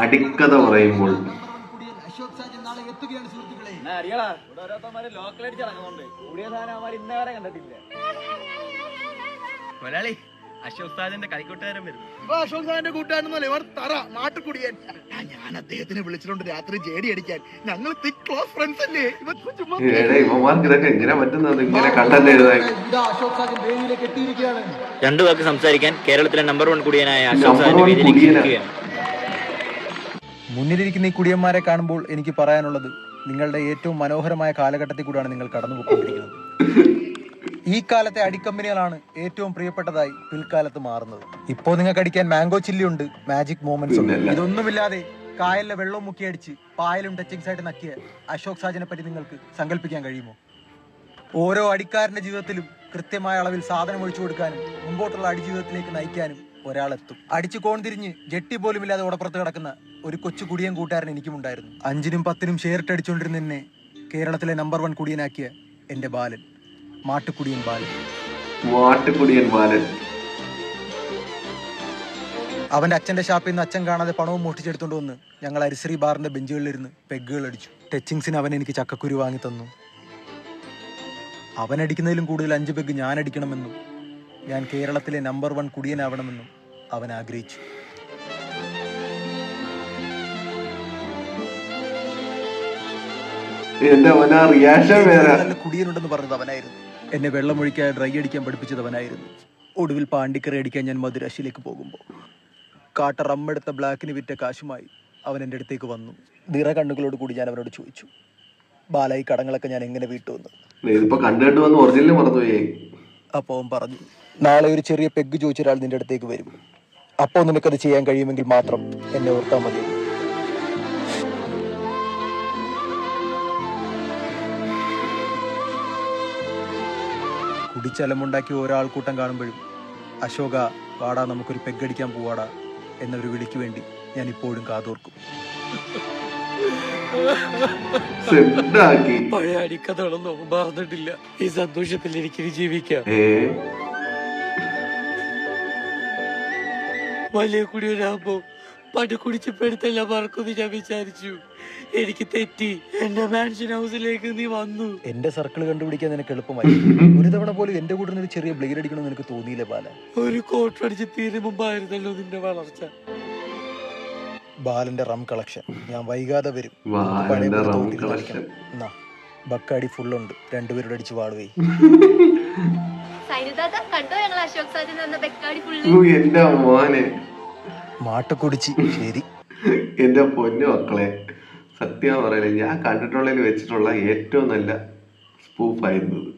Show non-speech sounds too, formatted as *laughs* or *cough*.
അടിക്കഥ പറയുമ്പോൾ മലയാളി അശോക് സാജന്റെ കളിക്കൂട്ടുകാരൻ വരും ഇപ്പൊ അശോക് സാറിന്റെ കൂട്ടുകാരനല്ലേ ഇവർ തറ നാട്ടുകുടിയൻ. ഞാൻ അദ്ദേഹത്തിനെ വിളിച്ചിട്ടുണ്ട് രാത്രി ജേടി അടിക്കാൻ. ഞങ്ങൾ തിക് ക്ലോസ് ഫ്രണ്ട്സ് അല്ലേ? ഇവർക്ക് എങ്ങനെ പറ്റുന്നത് ഇങ്ങനെ കണ്ടന്റ് എഴുതാൻ? രണ്ടു പേർക്ക് സംസാരിക്കാൻ കേരളത്തിലെ നമ്പർ വൺ കുടിയനായ അശോക് സാറിന്റെ one വേദിയിലേക്ക് മുന്നിലിരിക്കുന്ന ഈ കുടിയന്മാരെ കാണുമ്പോൾ എനിക്ക് പറയാനുള്ളത് നിങ്ങളുടെ ഏറ്റവും മനോഹരമായ കാലഘട്ടത്തിൽ കൂടിയാണ് നിങ്ങൾ കടന്നുപോയിക്കൊണ്ടിരിക്കുന്നത്. ഈ കാലത്തെ അടിക്കമ്പനികളാണ് ഏറ്റവും പ്രിയപ്പെട്ടതായി പിൽക്കാലത്ത് മാറുന്നത്. ഇപ്പോൾ നിങ്ങൾക്ക് അടിക്കാൻ മാംഗോ ചില്ലി ഉണ്ട് മാജിക് മൂമെന്റ്സ് ഉണ്ട്. ഇതൊന്നുമില്ലാതെ കായലിലെ വെള്ളം മുക്കി അടിച്ച് പായലും ടച്ചിങ്സ് ആയിട്ട് നക്കിയ അശോക് സാജനെ പറ്റി നിങ്ങൾക്ക് സങ്കല്പിക്കാൻ കഴിയുമോ? ഓരോ അടിക്കാരന്റെ ജീവിതത്തിലും കൃത്യമായ അളവിൽ സാധനം ഒഴിച്ചു കൊടുക്കാനും മുമ്പോട്ടുള്ള അടിജീവിതത്തിലേക്ക് നയിക്കാനും ഒരാളെത്തും. അടിച്ചു കോൺതിരിഞ്ഞ് ജെട്ടി പോലും ഇല്ലാതെ ഓടപ്പുറത്ത് കിടക്കുന്ന ഒരു കൊച്ചു കുടിയൻ കൂട്ടുകാരൻ എനിക്കുമുണ്ടായിരുന്നു. അഞ്ചിനും പത്തിനും ഷെയറിട്ട് അടിച്ചുകൊണ്ടിരുന്ന എന്നെ കേരളത്തിലെ നമ്പർ വൺ കുടിയനാക്കിയ എന്റെ ബാലൻ മാട്ടുക്കുടിയൻ ബാലൻ. മാട്ടുകുടിയൻ ബാലൻ. അവന്റെ അച്ഛന്റെ ഷാപ്പിൽ നിന്ന് അച്ഛൻ കാണാതെ പണവും മോഷ്ടിച്ചെടുത്തോണ്ട് വന്ന് ഞങ്ങൾ അരിശ്രീ ബാറിന്റെ ബെഞ്ചുകളിലിരുന്ന് പെഗുകൾ അടിച്ചു. ടച്ചിങ്സിന് അവൻ എനിക്ക് ചക്കക്കുരു വാങ്ങി തന്നു. അവൻ അടിക്കുന്നതിലും കൂടുതൽ അഞ്ച് പെഗ് ഞാൻ അടിക്കണമെന്നും ഞാൻ കേരളത്തിലെ നമ്പർ വൺ കുടിയനാവണമെന്നും അവൻ ആഗ്രഹിച്ചു നല്ല കുടിയനുണ്ടെന്ന് പറഞ്ഞത് അവനായിരുന്നു. എന്നെ വെള്ളമൊഴിക്കാൻ ഡ്രൈ അടിക്കാൻ പഠിപ്പിച്ചത് അവനായിരുന്നു. ഒടുവിൽ പാണ്ടിക്കറി അടിക്കാൻ ഞാൻ മധുരാശിയിലേക്ക് പോകുമ്പോൾ കാട്ട റമ്മെടുത്ത ബ്ലാക്കിന് വിറ്റ കാശുമായി അവൻ എന്റെ അടുത്തേക്ക് വന്നു. നിറ കണ്ണുകളോട് കൂടി ഞാൻ അവനോട് ചോദിച്ചു ബാലായി കടങ്ങളൊക്കെ ഞാൻ എങ്ങനെ കണ്ടുകണ്ട് വന്ന് അപ്പോൾ അവൻ പറഞ്ഞു നാളെ ഒരു ചെറിയ പെഗ് ചോദിച്ച ഒരാൾ നിന്റെ അടുത്തേക്ക് വരും. അപ്പോൾ നിനക്കത് ചെയ്യാൻ കഴിയുമെങ്കിൽ മാത്രം എന്നെ ഓർത്താൽ മതി. കുടിച്ചലമുണ്ടാക്കി ഓരോ ആൾക്കൂട്ടം കാണുമ്പോഴും അശോക വാടാ നമുക്കൊരു പെഗടിക്കാൻ പോവാടാ എന്നൊരു വിളിക്ക് വേണ്ടി ഞാൻ ഇപ്പോഴും കാതോർക്കും പഴയ അടിക്കഥകളൊന്നും മറന്നിട്ടില്ല ഈ സന്തോഷത്തിൽ എനിക്ക് ജീവിക്കാം വലിയ കുടിയൊരാകുമ്പോ പണ്ട് കുടിച്ച് മറക്കുന്നു ഞാൻ വിചാരിച്ചു. എനിക്ക് തെറ്റി. എന്റെ മാൻഷൻ ഹൗസിലേക്ക് നീ വന്നു. എന്റെ സർക്കിൾ കണ്ടുപിടിക്കാൻ നിനക്ക് എളുപ്പമായി. ഒരു തവണ പോലും എന്റെ കൂടെ ഒരു ചെറിയ ബ്ലേഡ് അടിക്കണമെന്ന് നിനക്ക് തോന്നിയില്ല ബാല ഒരു കോട്ട് അടിച്ച് തീരെ മുമ്പായിരുന്നല്ലോ നിന്റെ വളർച്ച. ബാലന്റെ റം കളക്ഷൻ ഞാൻ വൈകാതെ വരും. ബക്കാടി ഫുള്ളുണ്ട് രണ്ടുപേരുടെ അടിച്ച് വാളുവേ *laughs* എന്റെ മോനെ. മാട്ടക്കുടിച്ചി ശരി. എന്റെ പൊന്നു മക്കളെ സത്യം പറയലേ ഞാൻ കണ്ടിട്ടുള്ളതിൽ വെച്ചിട്ടുള്ള ഏറ്റവും നല്ല സ്പൂഫായിരുന്നു ഇത്